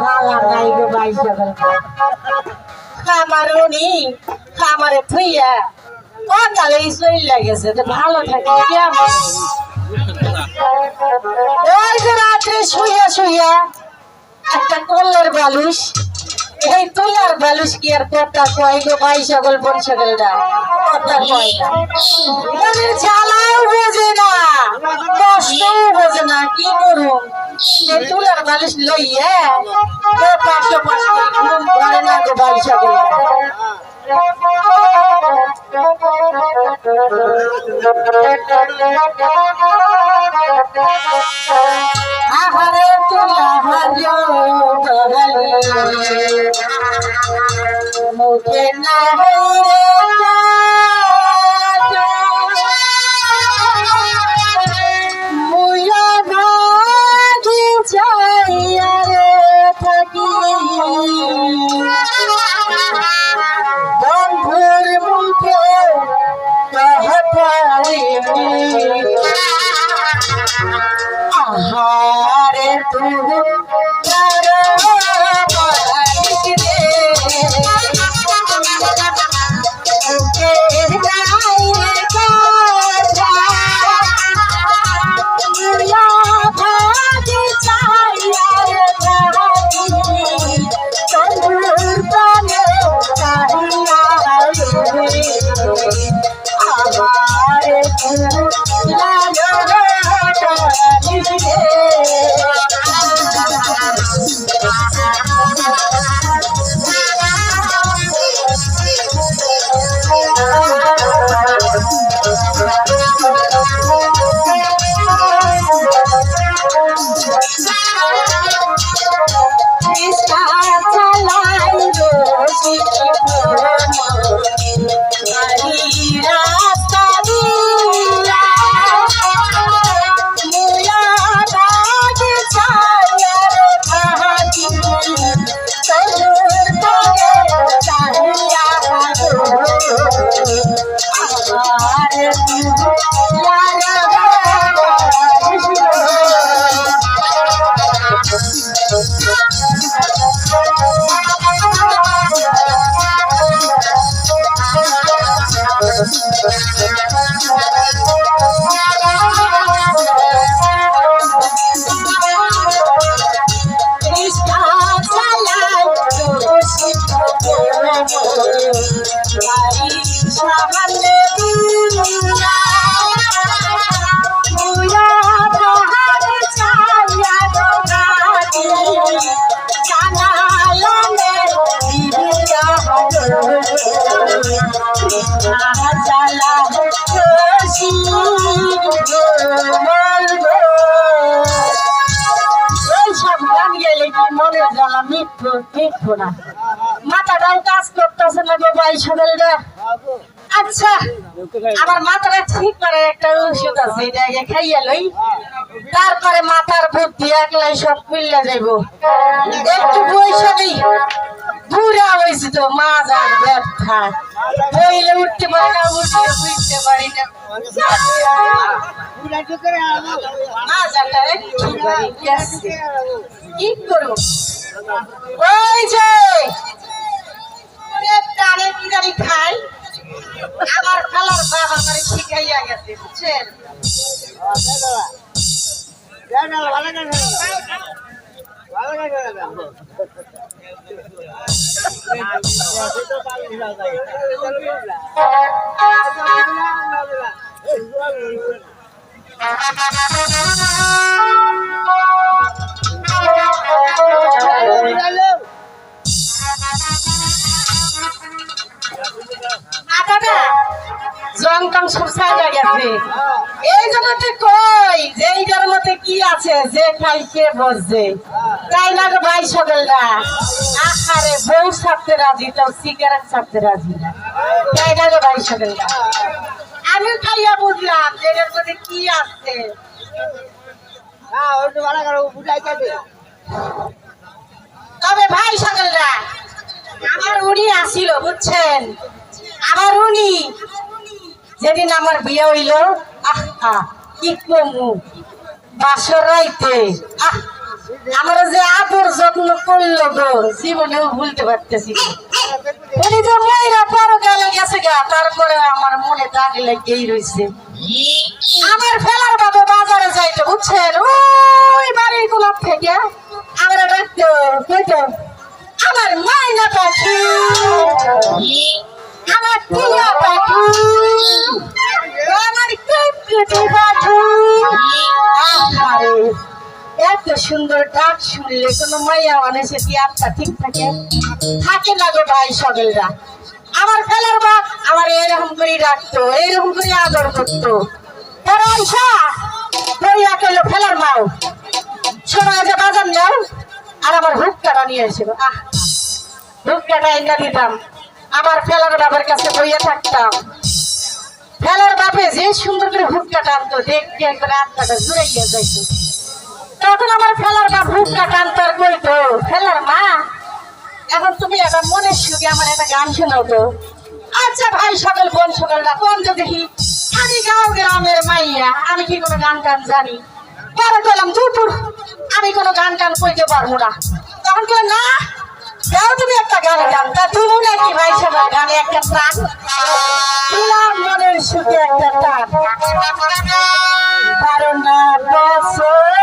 ভালো আমারে থুইয়া অকালে ভালো থাকে শুইয়া শুইয়া একটা কল্লের বালুস এই তোলার বালুস কি আর কথা কয় ভাই সকল বোন সকল না কথা কয়? না মনের জ্বালাও বোঝে না কষ্টও বোঝে না। কি করুম তুলার বালিশ লইয়া পাশে পাশে ঘুম ধরে না গো ভাই আহারে রে মনে জ্বালা মৃত্যু মৃত্যু না মাথাটাও কাজ করতেছে না গো ভাই সকালটা আচ্ছা আমার মাথাটা ঠিক করে একটা ওষুধ আছে, এটা আগে খাইয়া লই। তারপরে মাথার বুদ্ধি একলাই সব মিল্লা যাইব। একটু দিই বুড়া হয়েছে তো মাজার ব্যথা। বইলে উঠতে পারি না, উঠতে বুঝতে পারি না। একটু কি করব? ওই যে খাই আমার খালার বাবা করে শিখাইয়া গেছে বুঝছেন মাথাটা সুসাইডা এই জন্যতে কই? যে এইটার মধ্যে কি আছে? যে খাইছে বসছে তাই না ভাই সকলরা? আহারে, বউ ছাড়তে রাজি সিগারেট ছাড়তে রাজি না। তাই না ভাই সকলরা? আমি খাইয়া বুঝলাম যে এটার মধ্যে কি আছে। তবে ভাই সকলরা, আমার উনি আসিল, বুঝছেন? আমার উনি যেদিন আমার বিয়ে হইল, আহা, কি কমু? বাসর রাইতে, আহ আমার যে আদর যত্ন করল গো, জীবনেও ভুলতে পারতেছি উনি যে মেয়েরা পর গেলে গেছে গা, তারপরে আমার মনে দাগ লেগেই রয়েছে আমার ফেলার বাবা বাজারে যাইতে, বুঝছেন? ওই বাড়ির গোলাপ থেকে আমার কইতো, আমার মাইনা পাখি। এত সুন্দর ডাক শুনলে কোনো মাইয়া মানুষে কি আত্মা ঠিক থাকে থাকে গো ভাই সকলরা আমার ফেলার বাপ আমার এরকম করে ডাকতো এরকম করে আদর করতো আইসা বইয়া কেল ফেলার মাও শোনো যে বাজার যাও আর আমার হুক্কাটা নিয়ে এসে আহ, হুক্কাটা এনে দিতাম। আমার ফেলার বাবার কাছে বইয়া থাকতাম। ফেলার বাপে যে সুন্দর করে হুক্কা টানতো, দেখতে একবার আত্মাটা জুড়ে গিয়ে যাইতো তখন আমার ফেলার বাপ হুক্কা টানতো আর কইতো ফেলার মা, এখন তুমি একটা মনের সুখে আমার একটা গান শোনাও তো। আচ্ছা ভাই, সকল বোন সকলরা কোন তো দেখি। আমি গাঁও গ্রামের মাইয়া, আমি কি কোনো গান টান জানি? পরে বললাম দুপুর আমি কোনো গান টান কইতে পারব না। তখন বললাম না গাও তুমি একটা গান গান। তা তুমি নাকি ভাই সকল গানে একটা টান দিলাম মনের সুখে একটা টান কারণ না বছরে